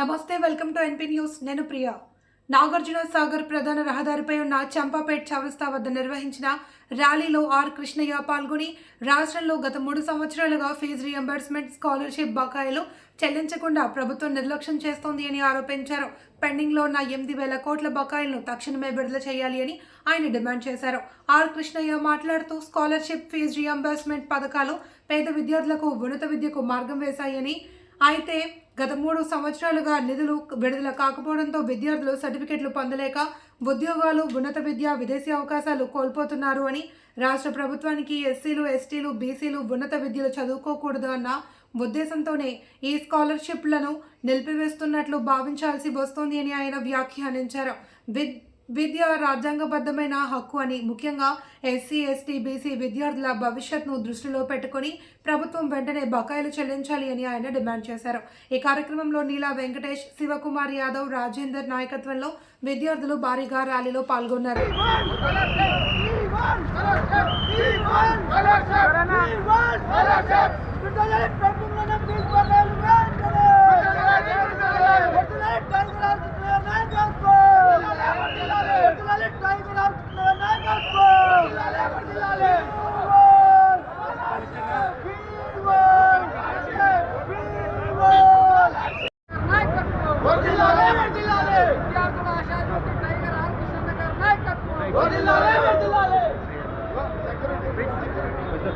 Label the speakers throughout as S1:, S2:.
S1: నమస్తే welcome to NP news. నేను ప్రియా. నాగార్జున సాగర్ ప్రధాన రహదారిపై ఉన్న చంపాపేట్ చౌరస్తా వద్ద నిర్వహించిన ర్యాలీలో ఆర్ కృష్ణయ్య పాల్గొని రాష్ట్రంలో గత మూడు సంవత్సరాలుగా ఫీజు రియంబర్స్మెంట్ స్కాలర్షిప్ బకాయిలు చెల్లించకుండా ప్రభుత్వం నిర్లక్ష్యం చేస్తోంది అని ఆరోపించారు. పెండింగ్లో ఉన్న ఎనిమిది వేల కోట్ల బకాయిలను తక్షణమే విడుదల చేయాలి అని ఆయన డిమాండ్ చేశారు. ఆర్ కృష్ణయ్య మాట్లాడుతూ స్కాలర్షిప్ ఫీజు రియంబర్స్మెంట్ పథకాలు పేద విద్యార్థులకు ఉన్నత విద్యకు మార్గం వేశాయని అయితే గత మూడు సంవత్సరాలుగా నిధులు విడుదల కాకపోవడంతో విద్యార్థులు సర్టిఫికెట్లు పొందలేక ఉద్యోగాలు ఉన్నత విద్య విదేశీ అవకాశాలు కోల్పోతున్నారు అని రాష్ట్ర ప్రభుత్వానికి ఎస్సీలు ఎస్టీలు బీసీలు ఉన్నత విద్యలు చదువుకోకూడదు అన్న ఉద్దేశంతోనే ఈ స్కాలర్షిప్లను నిలిపివేస్తున్నట్లు భావించాల్సి వస్తోంది అని ఆయన వ్యాఖ్యానించారు. విద్ విద్య రాజ్యాంగబద్ధమైన హక్కు అని ముఖ్యంగా ఎస్సీ ఎస్టీ బీసీ విద్యార్థుల భవిష్యత్ను దృష్టిలో పెట్టుకుని ప్రభుత్వం వెంటనే బకాయిలు చెల్లించాలి అని ఆయన డిమాండ్ చేశారు ఈ కార్యక్రమంలో నీలా వెంకటేష్ శివకుమార్ యాదవ్ రాజేందర్ నాయకత్వంలో విద్యార్థులు భారీగా ర్యాలీలో పాల్గొన్నారు
S2: ప్రభుత్వం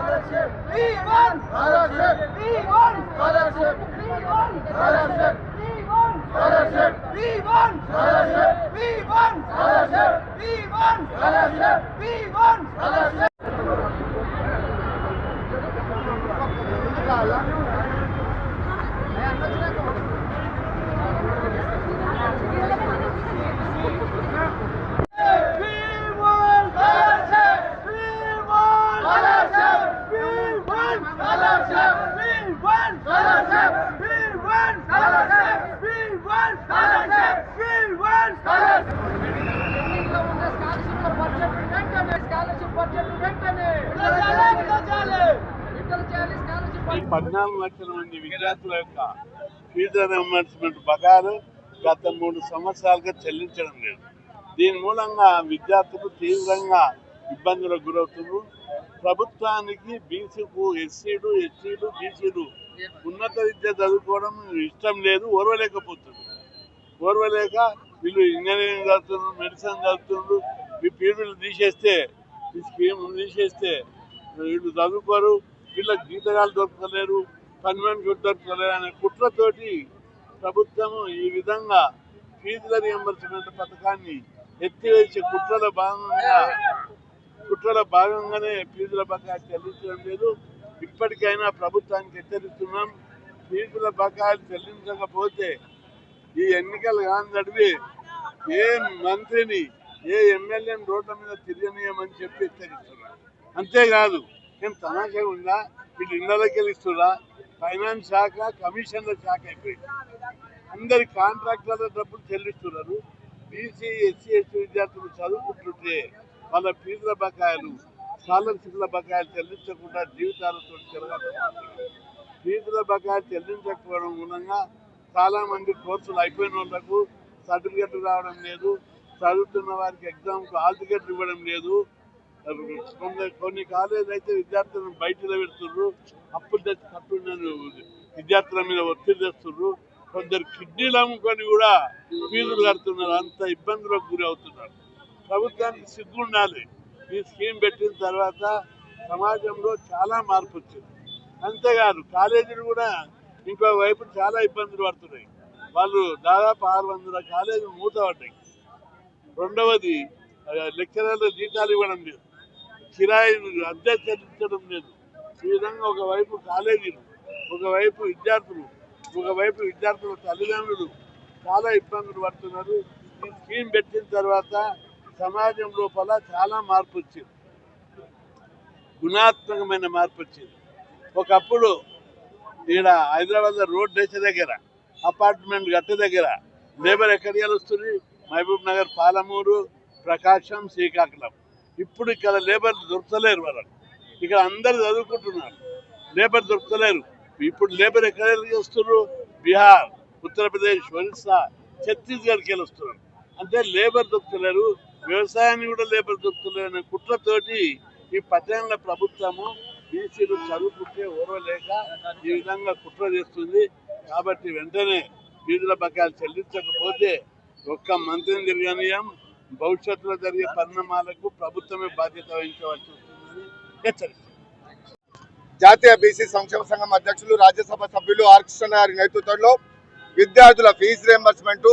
S2: Kardeşim! Divan!
S3: Kardeşim! Divan! Kardeşim! Divan! Kardeşim! Divan! Kardeşim! Divan!
S2: Kardeşim! Divan! Kardeşim! Divan!
S3: Kardeşim! Divan! Kardeşim!
S4: Hala. పద్నాలుగు లక్షల మంది విద్యార్థుల యొక్క ఫీజు రియంబర్స్మెంట్ బకాయిలు గత మూడు సంవత్సరాలుగా చెల్లించడం లేదు. దీని మూలంగా విద్యార్థులు తీవ్రంగా ఇబ్బందులకు గురవుతున్నారు. ప్రభుత్వానికి బీసీకు ఎస్సీలు ఎస్టీలు బీసీలు ఉన్నత విద్య చదువుకోవడం ఇష్టం లేదు ఓర్వలేకపోతున్నారు. ఓర్వలేక వీళ్ళు ఇంజనీరింగ్ చదువుతున్నారు మెడిసిన్ చదువుతున్నారు. ఈ పీరియడ్లు తీసేస్తే ఈ స్కీమ్ తీసేస్తే వీళ్ళు చదువుకోరు. వీళ్ళకి జీతగాలు దొరకలేరు పని దొరకలేరు అనే కుట్రతోటి ప్రభుత్వం ఈ విధంగా ఫీజుల రియంబర్స్మెంట్ పథకాన్ని ఎత్తివేసే కుట్రల భాగంగా కుట్రల భాగంగానే ఫీజుల బకాయి చెల్లించడం లేదు. ఇప్పటికైనా ప్రభుత్వానికి హెచ్చరిస్తున్నాం ఫీజుల బకాయిలు చెల్లించకపోతే ఈ ఎన్నికలు కాని నడివి ఏ మంత్రిని ఏ ఎమ్మెల్యేని రోడ్ల మీద తిరగనీయమని చెప్పి హెచ్చరిస్తున్నాం. అంతేకాదు మేము తమాషా ఉందా? వీళ్ళు ఇళ్ళకి వెళ్ళిస్తున్నా ఫైనాన్స్ శాఖ కమిషన్ల శాఖ అయిపోయింది. అందరి కాంట్రాక్టర్ల డబ్బులు చెల్లిస్తున్నారు. బీసీ ఎస్సీ ఎస్టీ విద్యార్థులు చదువుకుంటుంటే వాళ్ళ ఫీజుల బకాయిలు స్కాలర్షిప్ల బకాయిలు చెల్లించకుండా జీవితాలతో తిరగలుగుతున్నారు ఫీజుల బకాయిలు చెల్లించకపోవడం మూలంగా చాలామంది కోర్సులు అయిపోయిన వాళ్ళకు సర్టిఫికెట్ రావడం లేదు. చదువుతున్న వారికి ఎగ్జామ్కు హాల్ టికెట్లు ఇవ్వడం లేదు. కొన్ని కొన్ని కాలేజీలు అయితే విద్యార్థులను బయటలో పెడుతున్నారు అప్పులు తెచ్చి కట్టున్నారు విద్యార్థుల మీద ఒత్తిడి తెస్తుర్రు. కొందరు కిడ్నీలు అమ్ముకొని కూడా ఫీజులు కడుతున్నారు. అంత ఇబ్బందులకు గురి అవుతున్నారు. ప్రభుత్వానికి సిగ్గు ఉండాలి. ఈ స్కీమ్ పెట్టిన తర్వాత సమాజంలో చాలా మార్పు వచ్చింది. అంతేకాదు కాలేజీలు కూడా ఇంకో వైపు చాలా ఇబ్బందులు పడుతున్నాయి. వాళ్ళు దాదాపు ఆరు వందల కాలేజీలు మూతపడ్డాయి. రెండవది ఆ, లెక్చరర్ల జీతాలు ఇవ్వడం లేదు. కిరాయిలు అద్దె చెల్లించడం లేదు. ఈ విధంగా ఒకవైపు కాలేజీలు ఒకవైపు విద్యార్థులు ఒకవైపు విద్యార్థుల తల్లిదండ్రులు చాలా ఇబ్బందులు పడుతున్నారు. ఈ స్కీమ్ పెట్టిన తర్వాత సమాజం లోపల చాలా మార్పు వచ్చింది. గుణాత్మకమైన మార్పు వచ్చింది. ఒకప్పుడు ఈడ హైదరాబాద్ రోడ్ దేశ దగ్గర అపార్ట్మెంట్ గట్ట దగ్గర లేబర్ ఎక్కడికి వస్తుంది మహబూబ్ నగర్ పాలమూరు ప్రకాశం శ్రీకాకుళం. ఇప్పుడు ఇక్కడ లేబర్ దొరకలేరు వాళ్ళకి ఇక్కడ అందరు చదువుకుంటున్నారు. లేబర్ దొరకలేరు. ఇప్పుడు లేబర్ ఎక్కడ వస్తున్నారు? బీహార్ ఉత్తరప్రదేశ్ ఒరిస్సా ఛత్తీస్గఢ్కి వెళ్ళి వస్తున్నారు. అంటే లేబర్ దొరకలేరు. వ్యవసాయాన్ని కూడా లేబర్ దొరకలేరు అనే కుట్రతోటి ఈ పట్టణంలో ప్రభుత్వము బీసీలు చదువుకుంటే ఓర్వలేక ఈ విధంగా కుట్ర చేస్తుంది. కాబట్టి వెంటనే వీధుల బకాయిలు చెల్లించకపోతే ఒక్క మంత్రిని తిరగనీయం. భవిష్యత్తులో జరిగే పరిణామాలకు ప్రభుత్వమే బాధ్యత వహించవలసి వస్తుందని హెచ్చరిస్తుంది
S2: జాతీయ బీసీ సంక్షేమ సంఘం అధ్యక్షులు రాజ్యసభ సభ్యులు ఆర్ కృష్ణ గారి నేతృత్వంలో విద్యార్థుల ఫీజు రియంబర్స్మెంట్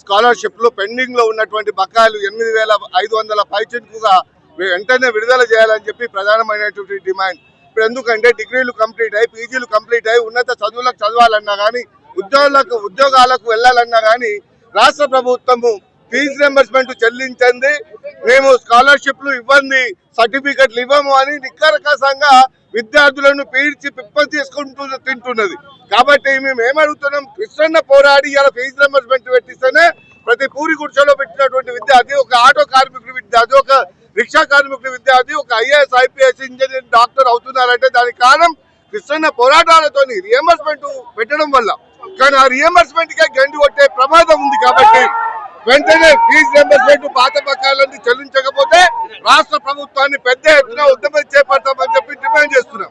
S2: స్కాలర్షిప్లు పెండింగ్లో ఉన్నటువంటి బకాయిలు ఎనిమిది వేల ఐదు వందల పైచిన్కుగా వెంటనే విడుదల చేయాలని చెప్పి ప్రధానమైనటువంటి డిమాండ్. ఇప్పుడు ఎందుకంటే డిగ్రీలు కంప్లీట్ అయ్యి పీజీలు కంప్లీట్ అయ్యి ఉన్నత చదువులకు చదవాలన్నా కానీ ఉద్యోగులకు ఉద్యోగాలకు వెళ్ళాలన్నా కానీ రాష్ట్ర ప్రభుత్వము ఫీజు రియంబర్స్మెంట్ చెల్లించండి. మేము స్కాలర్షిప్లు ఇవ్వండి సర్టిఫికెట్లు ఇవ్వము అని నిక్కరకసంగా విద్యార్థులను పీడ్చి పిప్ప తీసుకుంటూ తింటున్నది. కాబట్టి మేము ఏమడుగుతున్నాం? కృష్ణన్న పోరాడి ఇలా ఫీజు రియంబర్స్మెంట్ పెట్టిస్తేనే ప్రతి పూరి గుడిసెలో పెట్టినటువంటి విద్యార్థి ఒక ఆటో కార్మికుడి విద్యార్థి ఒక రిక్షా కార్మికుడి విద్యార్థి ఒక ఐఏఎస్ ఐపీఎస్ ఇంజనీర్ డాక్టర్ అవుతున్నారంటే దానికి కారణం కృష్ణన్న పోరాటాలతో రియంబర్స్మెంట్ పెట్టడం వల్ల. కానీ ఆ రియంబర్స్మెంట్ కే గండి కొట్టే ప్రమాదం ఉంది కాబట్టి వెంటనే ఫీజు రియంబర్స్మెంట్ పాత బకాయిలన్నీ చెల్లించకపోతే రాష్ట్ర ప్రభుత్వాన్ని పెద్ద ఎత్తున ఉద్యమం చేపడతామని చెప్పి డిమాండ్ చేస్తున్నాం.